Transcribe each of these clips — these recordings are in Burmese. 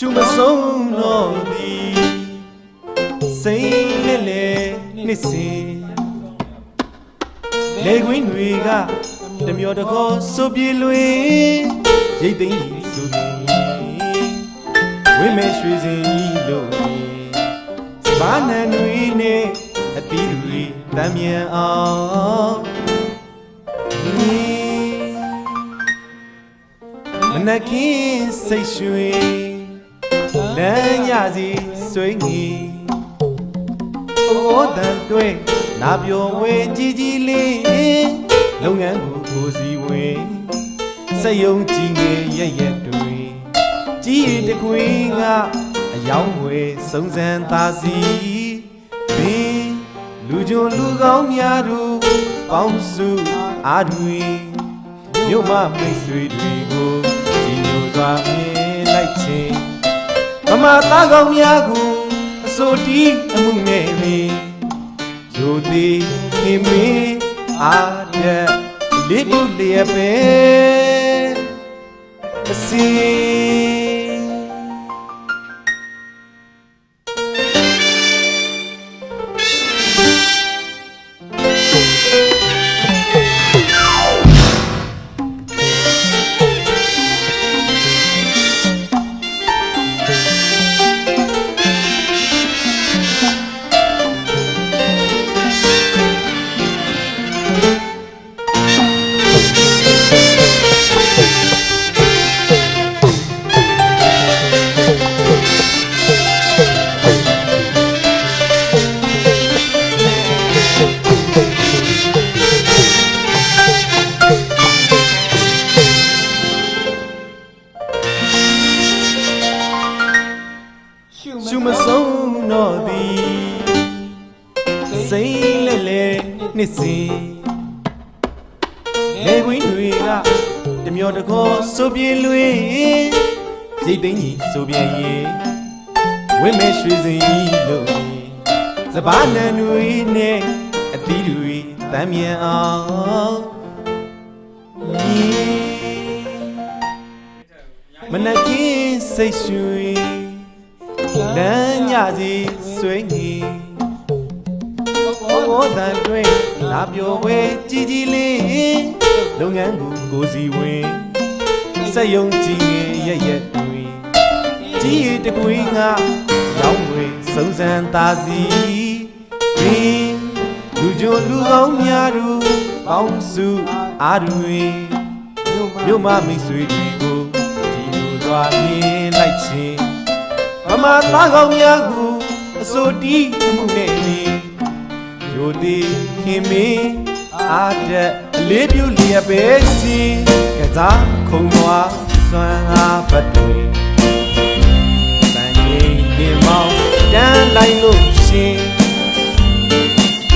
ရှုမဆုံးတော့သည်စိတ်နဲ့လေနှစ်စဉ်လေကွင်းတွေကတမျောတကောဆိုပြေလွင်ရိတ်သိမ်းကြီးဆိုရင်ဝိမဲရွှေစင်ကြီးလို့စပါးနံတွေနဲ့အသီးတွေတမ်းမြန်အောင်မနက်ခင်းစိတ်ရွှင် လမ်းညစီဆွေးငီအိုးတန်တွဲနာပြောဝဲကြီးကြီးလေးလုပ်ငန်းကိုကိုစီဝင်စက်ယုံကြည်ငယ်ရက်ရက်တွေကြီးရတခွေးကအယောင်းဝဲစုံစမ်းသားစီဘင်းလူကြုံလူကောင်းများတို့ပေါင်းစုအားတွေမြို့မမိတ်ဆွေတွေကိုကြည်ညိုစွာမြင်လိုက်ခြင်း မမသားကောင်းများကိုအစိုးတီးအမှုနဲ့မင်းယိုသေးခင်မင်းအားတဲ့လေးပုလျက်ပဲအစီ နှစ်စဉ်လေကွင်းတွေကတမျောတကောဆိုပြေလွင်ရိတ်သိမ်းကြီးဆိုပြန်ရင်ဝိမဲရွှေစင်ကြီးလို့စပားနံတွေနဲ့အသီးတွေတမ်းမြန်အောင်ညီမနက်ခင်းစိတ်ရွှင်လမ်းညစီဆွေးငီ ဘောတန်တွင်လာပြောဝဲကြီးကြီးလေးလုပ်ငန်းကိုကိုစီဝင်စက်ယုံကြည်ငယ်ရက်ရက်တွေကြီးရတကွေးငါရောင်းဝဲစုံစမ်းသားစီဘင်းလူကြုံလူကောင်းများတို့ပေါင်းစုအားတွေမြို့မမိတ်ဆွေတွေကိုဒီလိုစွာမြင်လိုက်ခြင်းမမသားကောင်းများကိုအစိုးတီးမှုနဲ့ နေယိုသေးခင်မင်းအားတဲ့အလေးပြုလျက်ပဲစီကစားခုံသွားစွမ်းအားပတ်တွေတန်ရင်နေမောင်းတန်းလိုက်လို့ရှင်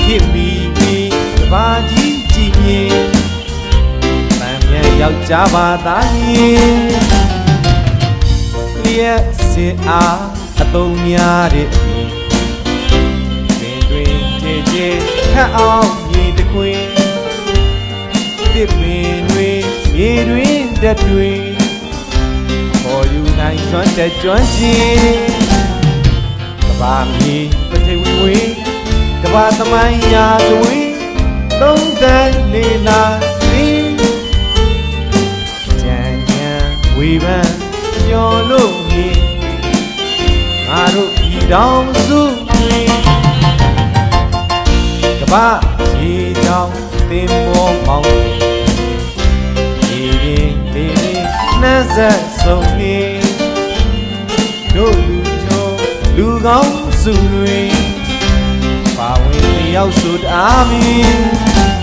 ဖြစ်ပြီးပြီးကဘာကြီးကြည်မြင်တန်မြန်ယောက်ျားပါသားရင်လျက်စင်အားအသုံးများတဲ့ပြင်တွင်တွ င်ကြဲကြဲခတ်အောင်မြေတခွင်တစ်ပင်တွေမြေတွင်တက်တွေပေါ်ယူနိုင်စွမ်းတဲ့ကျွမ်းကျင်ကဘာမီပထေဝီဝေကဘာသမိုင်းရာဇဝေသုံးတန်လေးလာစီကြံကြံဝေဖန်ညော်လို့မြင်ငါတို့ဤတောင်စုတွ င်ကပရေချောင်းတင်မောမောင်းဒီရင်ဒီရင်နှမ်းဆက်ဆုံးနေတို့လူချိုလူကောင်းစုတွင်ပါဝင်တယောက်ဆိုတအားမီမ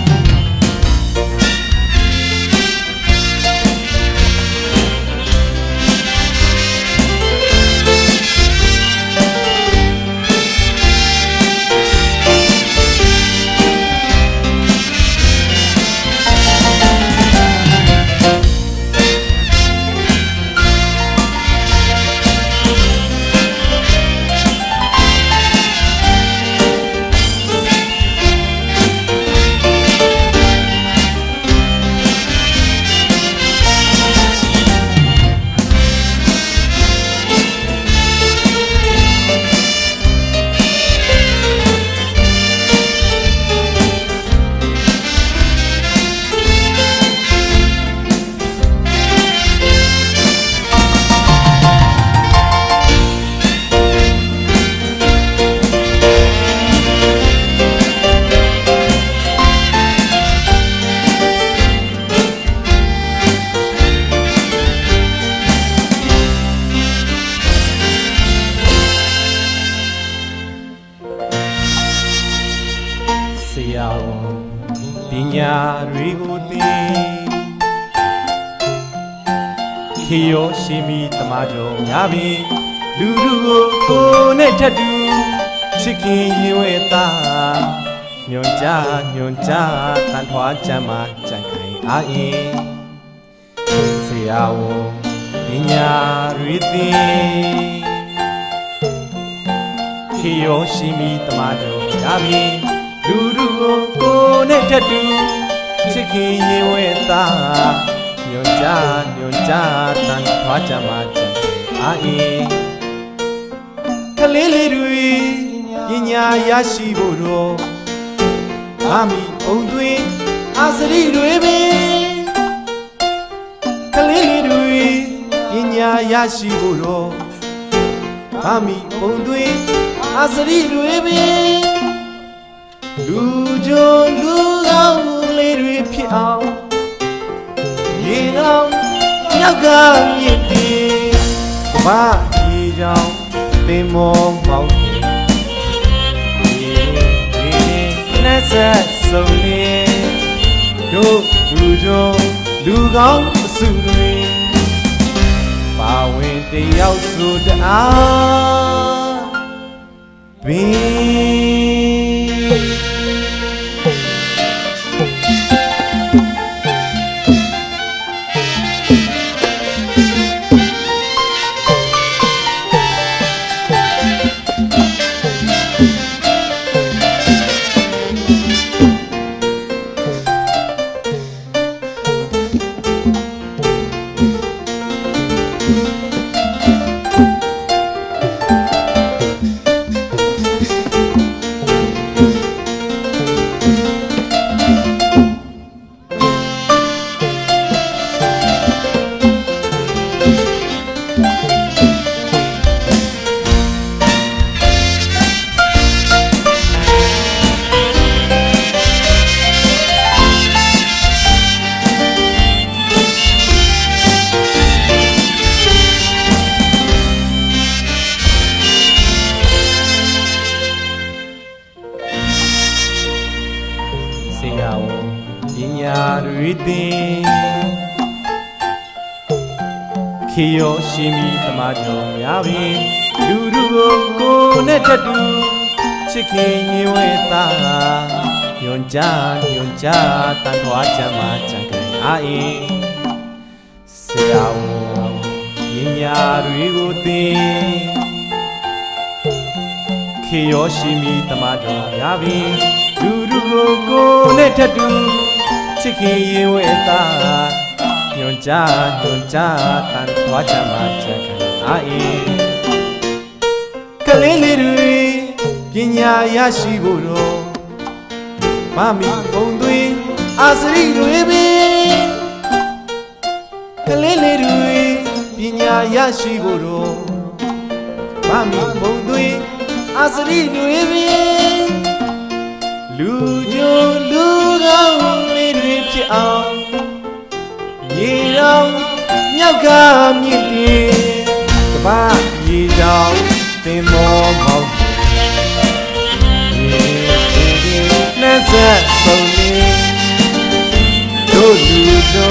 တွေကိုသင်ခေယောရှိမီတမကြောင့်များပင်လူလူကိုကိုနဲ့ထက်တူချစ်ခင်ရင်ဝဲတာညွန်ကြညွန်ကြတန်ထွားချမ်းမှကြံ့ခိုင်အားအင်ဆရာဝန်ပညာရီသင်ခေယောရှိမီတမကြောင့်များပင်လူလူကိုကိုနဲ့ထက်တူ ချစ်ခင်ရင်ဝဲသားညွန်ကြညွန်ကြတန်ထွားချမ်းမှာကြံခိုင်အာအင်းကလေးလေးတွေပညာရရှိဖို့တော့အာမီအုံသွင်းအာစရိတွေပဲကလေးလေးတွေပညာရရှိဖို့တော့အာမီအုံသွင်းအာစရိတွေပဲလူကြိုလူကောင်းလေးတွေဖြစ် အောင်ရေကောင်းမြောက်ကမြင့်တယ်ဘာရေကြောင့်သင်မောမောင်းနေဒီဒီနဲ့ဆက်ဆုံးနေတို့လူကြုံလူကောင်းအစုတွေပါဝင်တယောက်ဆိုတအားဘ ခေယောရှိမီတမကြောင့်များပြီလူလူကိုကိုနဲ့တတူချစ်ခင်ရင်ဝဲသားညွန်ကြညွန်ကြတန်ထွားချမ်းမှာကြံကြအာအင်းဆရာဝန်ပညာတွေကိုတင်ခေယောရှိမီတမကြောင့်များပြီလူလူကိုကိုနဲ့ထပ်တူ ချစ်ခင်ရင်ဝဲသားညွန်ကြညွန်ကြတန်ထွားချမ်းမှာကြံကြအာအင်းကလေးလေးတွေပညာရရှိဖို့တော့မမီပုံသွင်းအာစရိတွေပဲကလေးလေးတွေပညာရရှိဖို့တော့မမီပုံသွင်းအာစရိတွေပဲလူကြိုလူကောင်းလေးတွေဖြစ် အောင်ရေရောင်မြောက်ကမြင့်တယ်ကမ္ဘာရေကြောင်သင်မောမောင်းရေရေနဲ့ဆက်ဆုံးနေတို့လူတို့